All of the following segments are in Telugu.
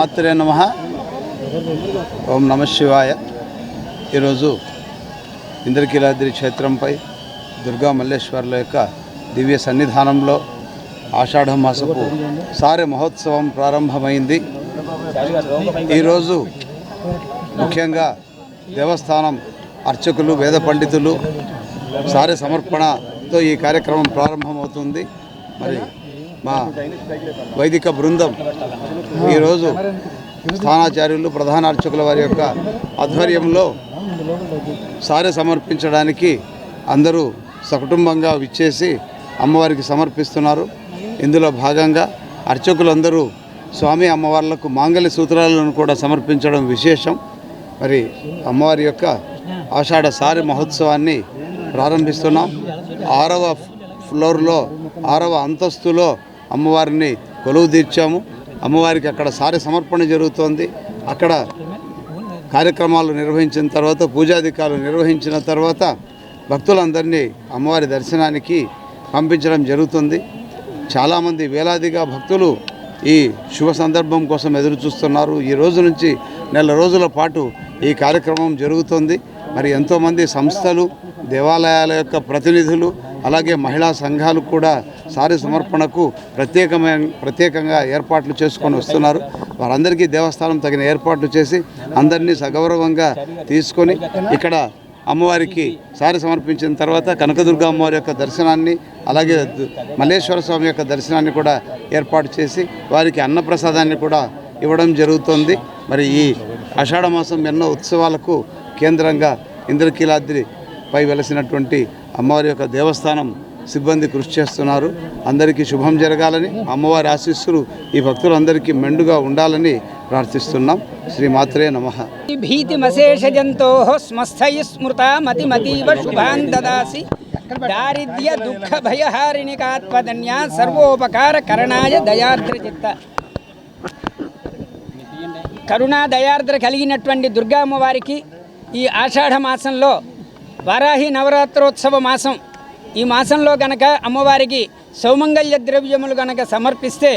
మాత్రే నమ. ఓం నమ శివాయ. ఈరోజు ఇంద్రకీలాద్రి క్షేత్రంపై దుర్గా మల్లేశ్వర్ల యొక్క దివ్య సన్నిధానంలో ఆషాఢ మాసపు సారె మహోత్సవం ప్రారంభమైంది. ఈరోజు ముఖ్యంగా దేవస్థానం అర్చకులు వేద పండితులు సారె సమర్పణతో ఈ కార్యక్రమం ప్రారంభమవుతుంది. మరి మా వైదిక బృందం ఈరోజు స్థానాచార్యులు ప్రధాన అర్చకుల వారి యొక్క ఆధ్వర్యంలో సారె సమర్పించడానికి అందరూ సకుటుంబంగా విచ్చేసి అమ్మవారికి సమర్పిస్తున్నారు. ఇందులో భాగంగా అర్చకులందరూ స్వామి అమ్మవార్లకు మాంగళ్య సూత్రాలను కూడా సమర్పించడం విశేషం. మరి అమ్మవారి యొక్క ఆషాఢ సారి మహోత్సవాన్ని ప్రారంభిస్తున్నాం. ఆరవ ఫ్లోర్లో ఆరవ అంతస్తులో అమ్మవారిని కొలువు తీర్చాము. అమ్మవారికి అక్కడ సారి సమర్పణ జరుగుతోంది. అక్కడ కార్యక్రమాలు నిర్వహించిన తర్వాత పూజాధికారులు నిర్వహించిన తర్వాత భక్తులందరినీ అమ్మవారి దర్శనానికి పంపించడం జరుగుతుంది. చాలామంది వేలాదిగా భక్తులు ఈ శుభ సందర్భం కోసం ఎదురు చూస్తున్నారు. ఈ రోజు నుంచి నెల రోజుల పాటు ఈ కార్యక్రమం జరుగుతుంది. మరి ఎంతోమంది సంస్థలు దేవాలయాల యొక్క ప్రతినిధులు అలాగే మహిళా సంఘాలు కూడా సారి సమర్పణకు ప్రత్యేకమైన ప్రత్యేకంగా ఏర్పాట్లు చేసుకొని వస్తున్నారు. వారందరికీ దేవస్థానం తగిన ఏర్పాట్లు చేసి అందరినీ సగౌరవంగా తీసుకొని ఇక్కడ అమ్మవారికి సారి సమర్పించిన తర్వాత కనకదుర్గ అమ్మవారి యొక్క దర్శనాన్ని అలాగే మల్లేశ్వర స్వామి యొక్క దర్శనాన్ని కూడా ఏర్పాటు చేసి వారికి అన్నప్రసాదాన్ని కూడా ఇవ్వడం జరుగుతోంది. మరి ఈ ఆషాఢ మాసం ఎన్నో ఉత్సవాలకు కేంద్రంగా ఇంద్రకీలాద్రి పై వెలసినటువంటి అమ్మవారి యొక్క దేవస్థానం సిబ్బంది కృషి చేస్తున్నారు. అందరికీ శుభం జరగాలని అమ్మవారి ఆశీస్సులు ఈ భక్తులందరికీ మెండుగా ఉండాలని ప్రార్థిస్తున్నాం. శ్రీ మాత్రే భీతిమశేష భీతిమశేషజంతో స్మస్థై స్మృత మతిమతీవ శుభాన్ దదాసి. దారిద్ర్య దుఃఖ భయహారిణికాత్మధన్యా సర్వోపకార కరణాయ దయార్ద్రచిత్త. కరుణా దయార్ద్ర కలిగినటువంటి దుర్గామ్మవారికి ఈ ఆషాఢ మాసంలో వారాహి నవరాత్రోత్సవ మాసం. ఈ మాసంలో గనక అమ్మవారికి సౌమంగళ్య ద్రవ్యములు గనక సమర్పిస్తే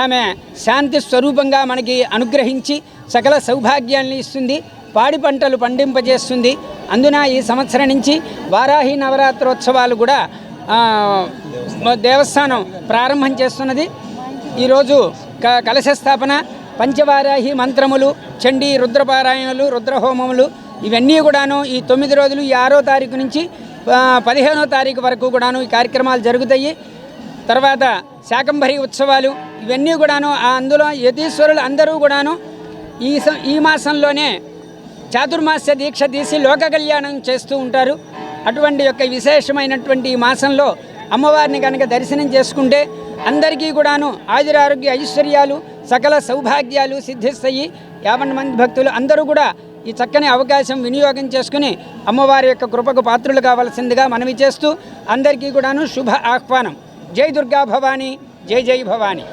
ఆమె శాంతి స్వరూపంగా మనకి అనుగ్రహించి సకల సౌభాగ్యాన్ని ఇస్తుంది పాడి పంటలు పండింపజేస్తుంది. అందున ఈ సంవత్సరం నుంచి వారాహి నవరాత్రోత్సవాలు కూడా దేవస్థానం ప్రారంభం చేస్తున్నది. ఈరోజు క కలశ స్థాపన పంచవారాహి మంత్రములు చండీ రుద్రపారాయణలు రుద్రహోమములు ఇవన్నీ కూడాను ఈ తొమ్మిది రోజులు ఈ ఆరో తారీఖు నుంచి పదిహేనో తారీఖు వరకు కూడాను ఈ కార్యక్రమాలు జరుగుతాయి. తర్వాత శాకంభరి ఉత్సవాలు ఇవన్నీ కూడాను ఆ అందులో యతీశ్వరులు అందరూ కూడాను ఈ ఈ మాసంలోనే చాతుర్మాస్య దీక్ష తీసి లోక కళ్యాణం చేస్తూ ఉంటారు. అటువంటి యొక్క విశేషమైనటువంటి ఈ మాసంలో అమ్మవారిని కనుక దర్శనం చేసుకుంటే అందరికీ కూడాను ఆయురారోగ్య ఐశ్వర్యాలు సకల సౌభాగ్యాలు సిద్ధిస్తాయి. యాభై మంది భక్తులు అందరూ కూడా ఈ చక్కని అవకాశం వినియోగం చేసుకుని అమ్మవారి యొక్క కృపకు పాత్రులు కావాల్సిందిగా మనవి చేస్తూ అందరికీ కూడాను శుభ ఆహ్వానం. జై దుర్గా భవానీ జై జై భవానీ.